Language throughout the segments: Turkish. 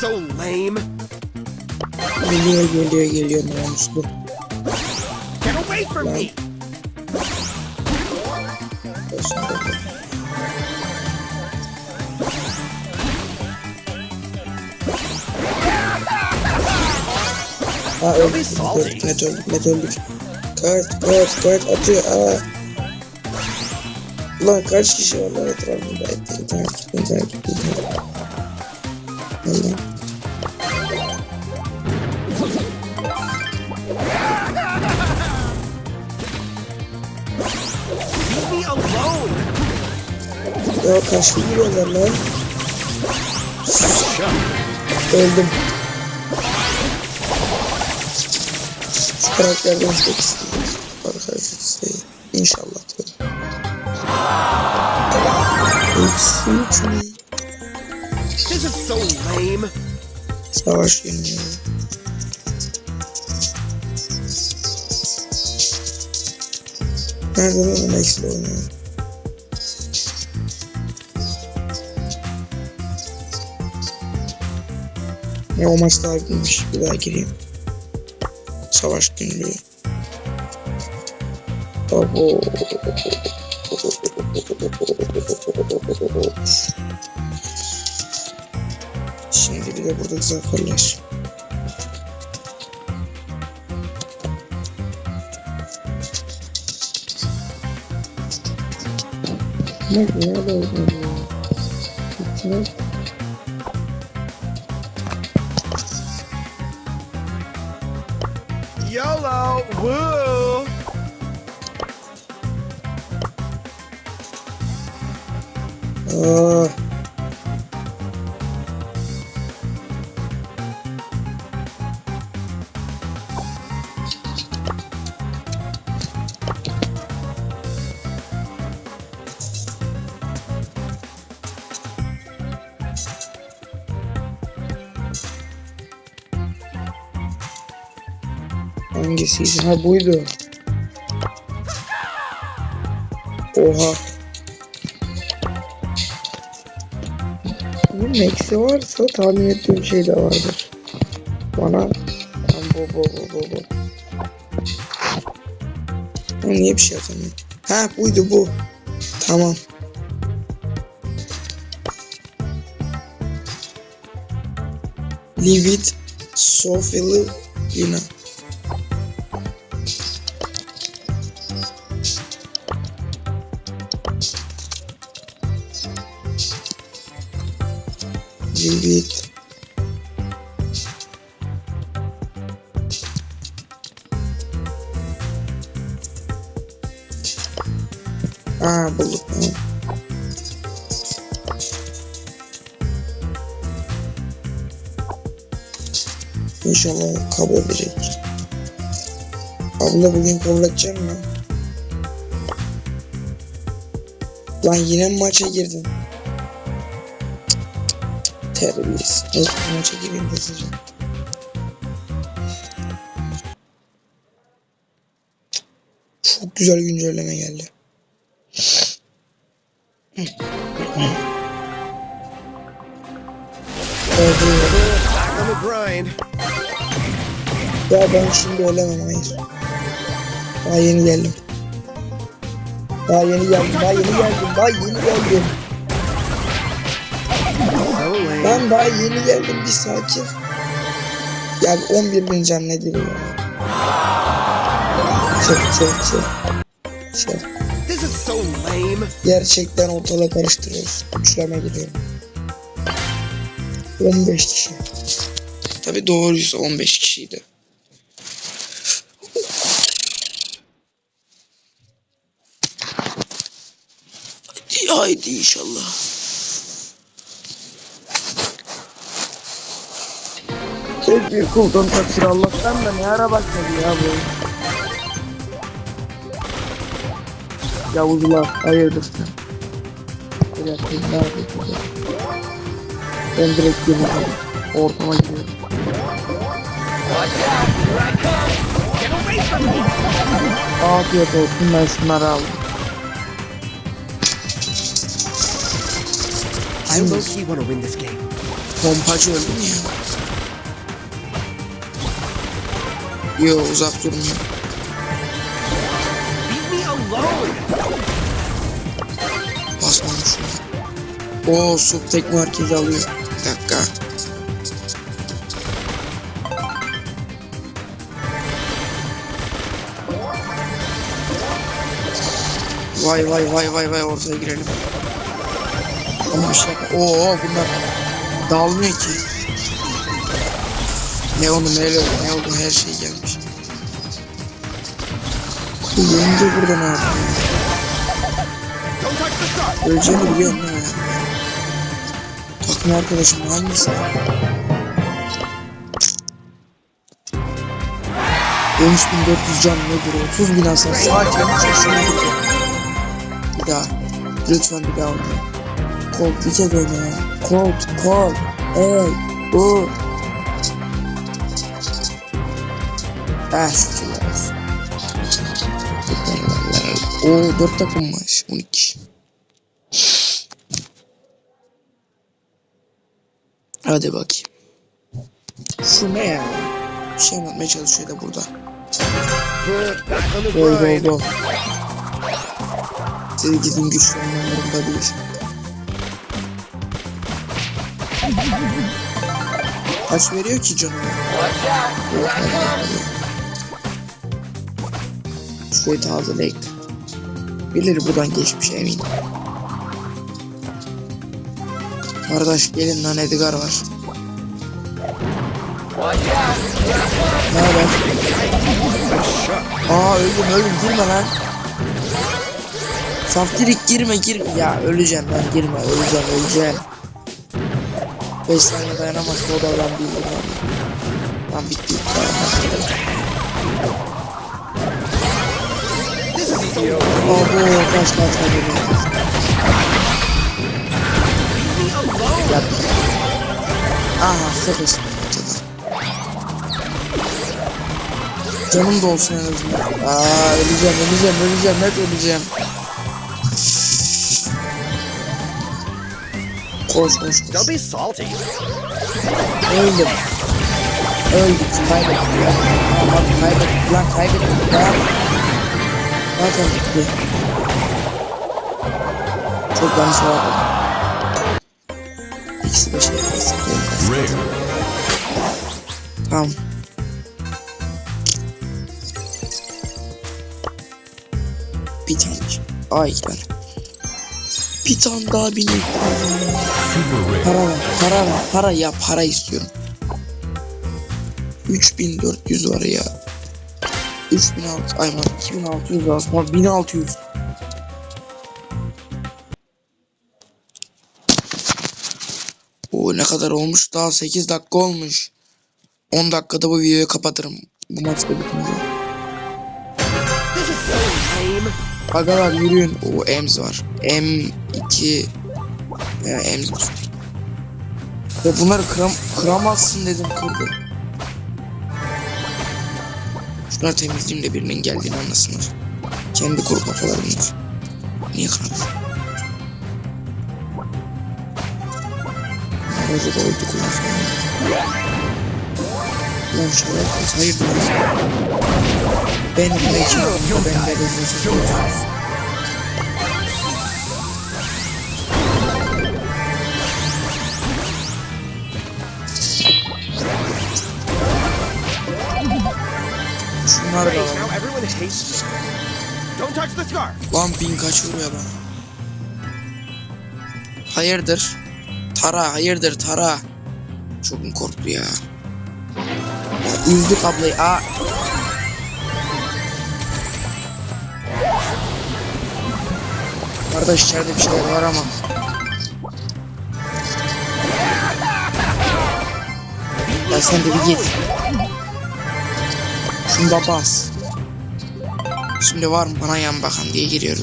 so lame. Geliyor geliyor geliyor namuslu. Get away from me. Ha öldük. Öldük. Net öldük. Net öldük. Kart kart kart atıyor. Aa. Ulan kaç kişi var lan etrafında? İnternet internet internet internet. Allah. Ya kaç kişi giriyorlar lan? Öldüm. Şu karakterden çok istiyorum. Arkadaşlar şey, inşallah tabii. Eksi üç mü? Savaş günü. Nerede ben eksi oynuyorum? Ya o maç daha bitmiş. Bir daha gireyim. Savaş günlüğü. Abo. Şimdi bir de burada zaferler. Ne nerede oldun ya? YOLO. Woo. Aa. Hangisiydi? Ha buydu. Oha. Bunun eksi varsa tahmin ettiğim şey de vardır. Bana Tam bu bu bu bu bu. Ama niye bir şey atamıyorum? Ha buydu bu. Tamam. Leave it Sofili Lina. Aa bulduk. Tamam. İnşallah kabul edecek. Abla bugün kabul edecek mi? Lan yine mi maça girdin? Maça gireyim hızlıca. Çok güzel güncelleme geldi. Ya ben şimdi ölemem hayır. Daha yeni geldim. Daha yeni geldim. Daha yeni geldim. Daha yeni geldim. Ben daha yeni geldim. Bir sakin. Ya 11 bin can nedir ya? Çık çık çık. Çık. This is so lame. Gerçekten ortalığı karıştırıyoruz. Üçleme gidiyorum. 15 kişi. Tabi doğruysa 15 kişiydi. Haydi, haydi inşallah. Bir kuldan taksir Allah'tan da ne ara başladı ya bu. Yavuzlar hayırdır sen? Bir dakika ne yapıyorsun? Ben direkt gireceğim. Ortama giriyorum. Afiyet olsun ben şunları aldım. I low-key want to win this game. Pompacı öldü mü ya? Yo uzak alone. Basmamış şuna. Oo sub tek merkezi alıyor. Bir dakika. Vay vay vay vay vay ortaya girelim. Ama şey Oo bunlar dağılmıyor ki. Ne onu ne oldu ne oldu her şey gelmiş. Bu yenge burada ne yapıyor? Öleceğini biliyorum ya. Takım arkadaşım hangisi? Dönüş 1400 can nedir? 30 bin hasar. Sadece şaşırma Bir daha. Lütfen bir daha oynayın. Colt bir kez oyna ya. Colt, Colt. Ey, bu. Olsun. Oo 4 takım var. 12. Hadi bakayım. Şu ne ya? Bir şey anlatmaya çalışıyor da burada. Gol gol gol. Siz gidin güçlenme umurumda değil. Kaç veriyor ki canım? Şurayı tazeleyip. Birileri buradan geçmiş eminim. Kardeş gelin lan Edgar var. Ne haber? Aa öldüm öldüm girme lan. Saftirik girme girme. Ya öleceğim lan girme öleceğim öleceğim. 5 saniye dayanamazsa o da adam değil. Lan Lan bitti. This Abo kaç kaç kaç. Yap. Aha sıkıştım ortada. Canım da olsun en azından. Aa öleceğim öleceğim öleceğim net öleceğim. Koş koş koş. Don't be salty. Öldüm. Öldük. Kaybettik ya. Tamam kaybettik lan kaybettik lan. Zaten bitti. Çok yanlış oldu. İkisi de şey yapmasın. Tamam. Bir tane. Ay ben. Bir tane daha bir Para ver, para ver, para ya para istiyorum. 3400 var ya. 3600, ay lan 2600 lazım. Lan 1600. O ne kadar olmuş? Daha 8 dakika olmuş. 10 dakikada bu videoyu kapatırım. Bu maç da bitince. Agalar yürüyün. O Ems var. M2 ya Ems bunları kıram kıramazsın dedim kırdı. Şunları temizleyeyim de birinin geldiğini anlasınlar. Kendi kuru kafalarınız. Niye kıramazsın? Aracı da öldü kullansan. Lan şerefsiz hayır Benim mekanımda ben de touch the scar. Lan bin kaç vuruyor bana. Hayırdır? Tara hayırdır Tara. Çok korktu ya? ya üzdük ablayı. Aa. Kardeş içeride bir şeyler var ama. Ya sen de bir git. Şunda bas. Şimdi var mı bana yan bakan diye giriyoruz.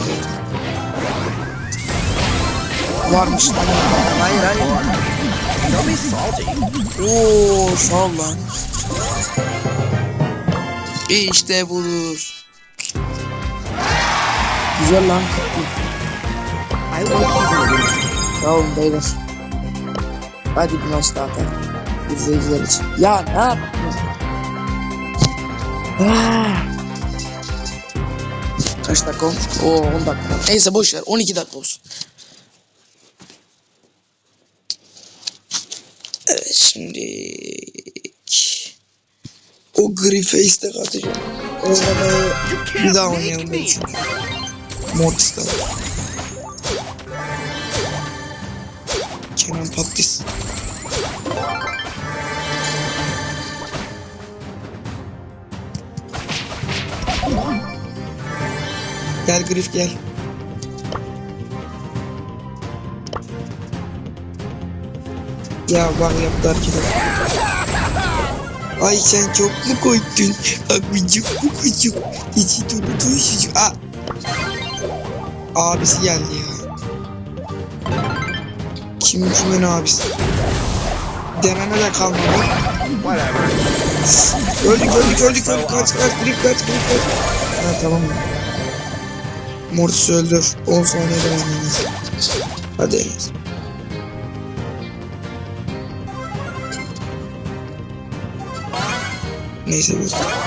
Varmış lan yan. Hayır hayır. Don't be salty. Oo sağ lan. İşte budur. Güzel lan. Sağ olun beyler. Hadi bir maç daha atalım. İzleyiciler için. Ya ne yaptın? Kaç dakika olmuş? Oo 10 dakika. Neyse boş ver 12 dakika olsun. Evet şimdi o gri face'te katacağım. Oynamayı You bir daha oynayalım dedi çünkü. Mortis'te. Kenan Patlis. Gel Grif gel. Ya bak yaptı hareketi. Ay sen çok mu koydun? Abicik bu küçük. İçi dolu çocuk. Aa. Abisi geldi ya. Kim kimin abisi? Denene de kalmadı. Öldük öldük öldük öldük. Kaç kaç grip kaç grip kaç. Ha tamam mı? Mortis öldür. 10 saniyede oynayacağız. Hadi Enes. Neyse bir.